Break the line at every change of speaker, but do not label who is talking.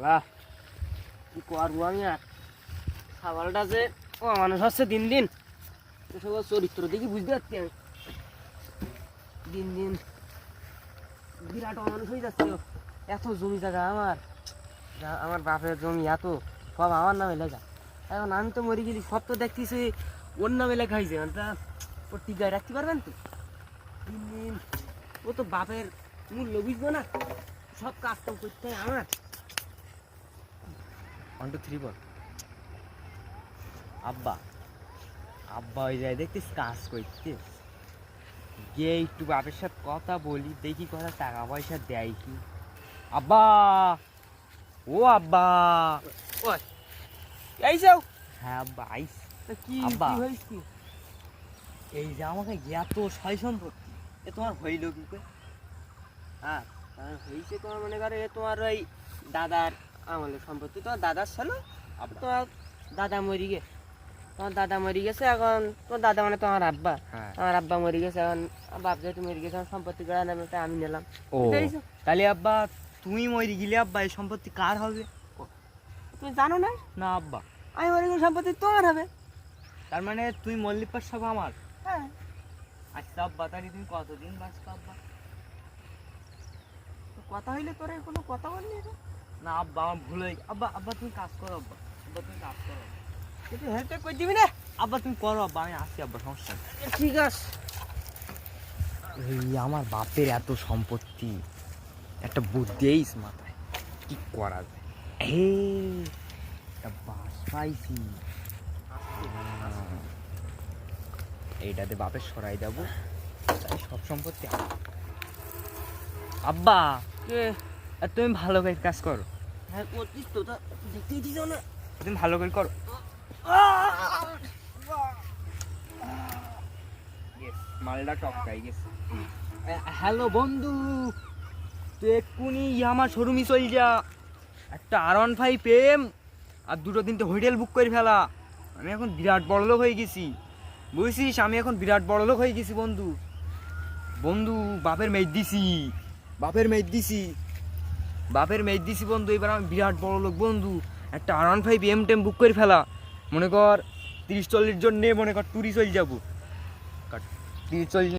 বাহ, কি করব আমি আর খাবারটা যে, ও, মানুষ হচ্ছে দিন দিন। এসব চরিত্র দেখি বুঝতে পারছি আমি। দিন দিন বিরাট অমানুষ হয়ে যাচ্ছে এত জমি জায়গা আমার। আমার বাপের জমি এত, সব আমার নামে লেখা। এখন আমি তো মরে গেলি সব তো দেখতেছি ওর নামে লেখা হয়েছে। তা, ওর টিকায় রাখতে পারবেন তো? দিন দিন, ও তো বাপের মূল্য বুঝব না। সব কাজ তো করতে আমার।
ওয়ান টু থ্রি বল আব্বা আব্বা ওই যায় দেখতিস? কাজ করতে গিয়ে একটু বাপের সাথে কথা বলি দেখি কথা টাকা পয়সা দেয় কি। আব্বা! ও আব্বা!
এই যাও
হ্যাঁ আব্বা আইস।
কি
আব্বা। এই যে আমাকে এত ছয় সম্পত্তি এ তোমার হইল কি করে
হ্যাঁ হয়েছে তোমার মনে করো এ তোমার ওই দাদার আমলের সম্পত্তি। তোমার দাদার ছিল তোমার দাদা মরি গে তোমার দাদা মরি গেছে এখন তোমার দাদা মানে তোমার আব্বা।
হ্যাঁ।
আমার আব্বা মরি গেছে এখন বাপ যেহেতু মরি গেছে এখন সম্পত্তি করে নেবে তাই আমি নিলাম।
ও তাহলে আব্বা তুমি মরি গেলে আব্বা এই সম্পত্তি কার হবে?
তুমি জানো না?
না আব্বা।
আমি মরি গেলে সম্পত্তি তোমার হবে।
তার মানে তুই মল্লিপার সব আমার?
হ্যাঁ।
আচ্ছা আব্বা তাহলে তুমি কতদিন বাঁচতো আব্বা?
কথা হইলে তোর কোনো কথা বললি না
আব্বা আমার ভুল হয়ে আব্বা আব্বা তুমি কাজ করো আব্বা। আব্বা তুমি কাজ করো
তুই হেল্প করে দিবি না
আব্বা তুমি করো আব্বা আমি আসছি আব্বা সমস্যা
ঠিক আছে।
এই আমার বাপের এত সম্পত্তি একটা বুদ্ধিস মাথায়। কি করা যায়? হে একটা বাস পাইছি। হ্যাঁ। এইটাতে বাপের সরাই দেবো। তাই সব সম্পত্তি আব্বা
কে
আর তুমি ভালো করে কাজ করো।
হ্যাঁ করছিস তো তা দেখতেই দিছ না।
তুমি ভালো করে করো। মালটা টপকাই গেছে হ্যালো বন্ধু তুই এক্ষুনি আমার শোরুমে চল যা। একটা আর ওয়ান ফাইভ এম আর দুটো তিনটে হোটেল বুক করে ফেলা। আমি এখন বিরাট বড় লোক হয়ে গেছি। বুঝছিস আমি এখন বিরাট বড় লোক হয়ে গেছি বন্ধু। বন্ধু বাপের মেয়ে দিছি। বাপের মেয়ে দিছি। বাপের মেজ দিছি বন্ধু, এবার আমি বিরাট বড় লোক বন্ধু। একটা আর ওয়ান ফাইভ এম টেম বুক করে ফেলা। মনে কর, তিরিশ চল্লিশ জন নিয়ে মনে কর ট্যুরি চল যাব। তিরিশ চল্লিশ